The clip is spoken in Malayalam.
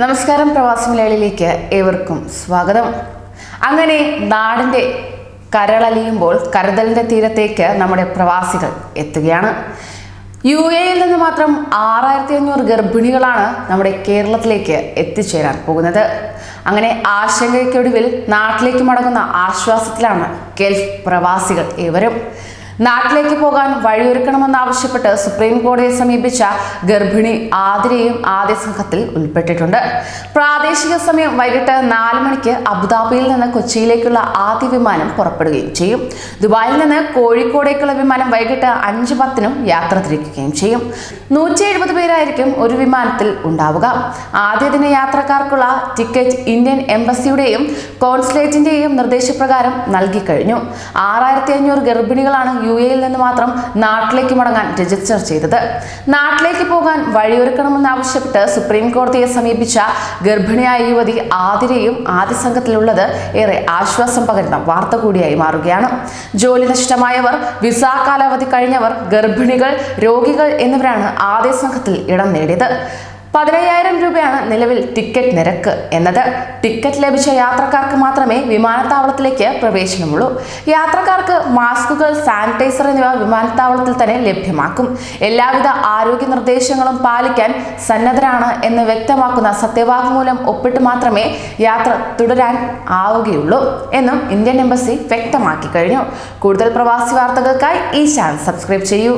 നമസ്കാരം പ്രവാസി മലയാളിയിലേക്ക് ഏവർക്കും സ്വാഗതം. അങ്ങനെ നാടിന്റെ കരളലിയുമ്പോൾ കരുതലിന്റെ തീരത്തേക്ക് നമ്മുടെ പ്രവാസികൾ എത്തുകയാണ്. യു എയിൽ നിന്ന് മാത്രം ആറായിരത്തി അഞ്ഞൂറ് ഗർഭിണികളാണ് നമ്മുടെ കേരളത്തിലേക്ക് എത്തിച്ചേരാൻ പോകുന്നത്. അങ്ങനെ ആശങ്കയ്ക്കൊടുവിൽ നാട്ടിലേക്ക് മടങ്ങുന്ന ആശ്വാസത്തിലാണ് ഗൾഫ് പ്രവാസികൾ ഏവരും. നാട്ടിലേക്ക് പോകാൻ വഴിയൊരുക്കണമെന്നാവശ്യപ്പെട്ട് സുപ്രീം കോടതിയെ സമീപിച്ച ഗർഭിണി ആതിരയും ആദ്യ സംഘത്തിൽ ഉൾപ്പെട്ടിട്ടുണ്ട്. പ്രാദേശിക സമയം വൈകിട്ട് നാല് മണിക്ക് അബുദാബിയിൽ നിന്ന് കൊച്ചിയിലേക്കുള്ള ആദ്യ വിമാനം പുറപ്പെടുകയും ചെയ്യും. ദുബായിൽ നിന്ന് കോഴിക്കോടേക്കുള്ള വിമാനം വൈകിട്ട് അഞ്ച് പത്തിനും യാത്ര തിരിക്കുകയും ചെയ്യും. നൂറ്റി എഴുപത് പേരായിരിക്കും ഒരു വിമാനത്തിൽ ഉണ്ടാവുക. ആദ്യ ദിന യാത്രക്കാർക്കുള്ള ടിക്കറ്റ് ഇന്ത്യൻ എംബസിയുടെയും കോൺസുലേറ്റിന്റെയും നിർദ്ദേശപ്രകാരം നൽകി കഴിഞ്ഞു. ആറായിരത്തി അഞ്ഞൂറ് ഗർഭിണികളാണ് യു എയിൽ നിന്ന് മാത്രം നാട്ടിലേക്ക് മടങ്ങാൻ രജിസ്റ്റർ ചെയ്തത്. നാട്ടിലേക്ക് പോകാൻ വഴിയൊരുക്കണമെന്നാവശ്യപ്പെട്ട് സുപ്രീം കോടതിയെ സമീപിച്ച ഗർഭിണിയായ യുവതി ആതിരയും ആദ്യ സംഘത്തിലുള്ളത് ഏറെ ആശ്വാസം പകരുന്ന വാർത്ത കൂടിയായി മാറുകയാണ്. ജോലി നഷ്ടമായവർ വിസ കാലാവധി കഴിഞ്ഞവർ ഗർഭിണികൾ രോഗികൾ എന്നിവരാണ് ആദ്യ സംഘത്തിൽ ഇടം നേടിയത്. പതിനയ്യായിരം രൂപയാണ് നിലവിൽ ടിക്കറ്റ് നിരക്ക് എന്നത്. ടിക്കറ്റ് ലഭിച്ച യാത്രക്കാർക്ക് മാത്രമേ വിമാനത്താവളത്തിലേക്ക് പ്രവേശനമുള്ളൂ. യാത്രക്കാർക്ക് മാസ്കുകൾ സാനിറ്റൈസർ എന്നിവ വിമാനത്താവളത്തിൽ തന്നെ ലഭ്യമാക്കും. എല്ലാവിധ ആരോഗ്യ നിർദ്ദേശങ്ങളും പാലിക്കാൻ സന്നദ്ധരാണ് എന്ന് വ്യക്തമാക്കുന്ന സത്യവാങ്മൂലം ഒപ്പിട്ട് മാത്രമേ യാത്ര തുടരാൻ ആവുകയുള്ളൂ എന്നും ഇന്ത്യൻ എംബസി വ്യക്തമാക്കി കഴിഞ്ഞു. കൂടുതൽ പ്രവാസി വാർത്തകൾക്കായി ഈ ചാനൽ സബ്സ്ക്രൈബ് ചെയ്യൂ.